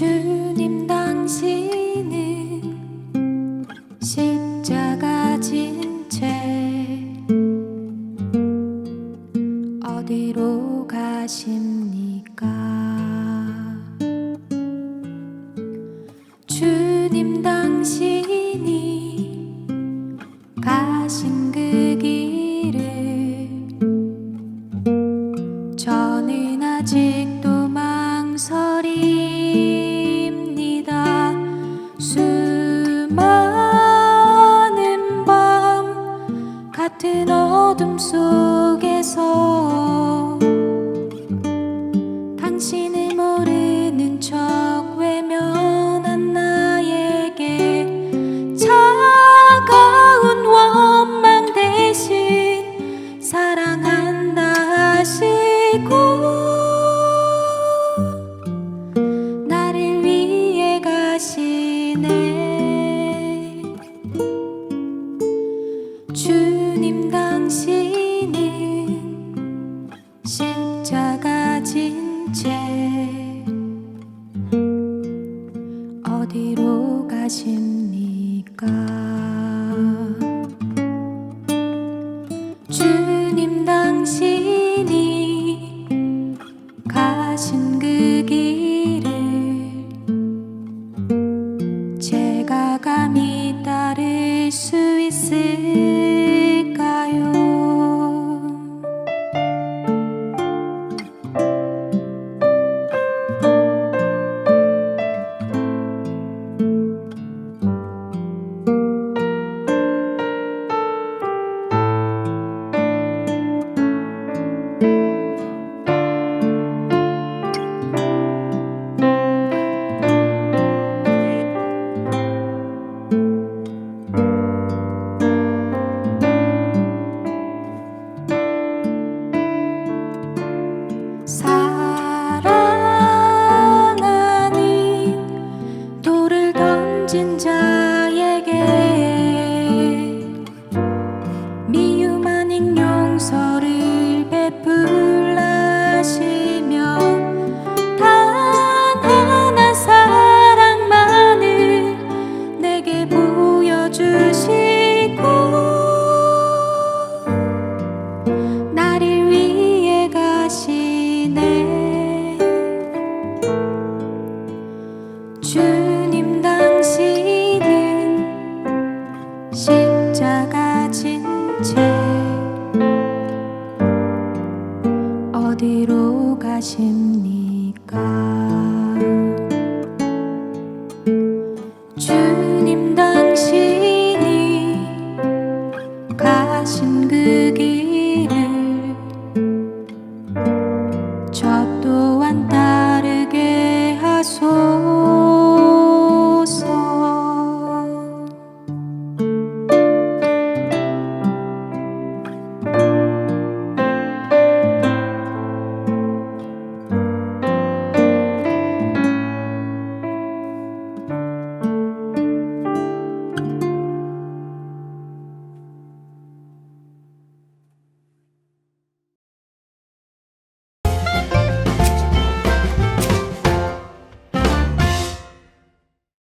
주님 당신은 십자가 진채 어디로 가십니까? 주님 당신이 가신 그 길을 저는 아직 같은 어둠 속에서 가십니까? 주님 당신이 가신 그 길을 제가 감히 따를 수 있을 蒹葭 십자가 진채 어디로 가십니까? 주님 당신이 가신 그길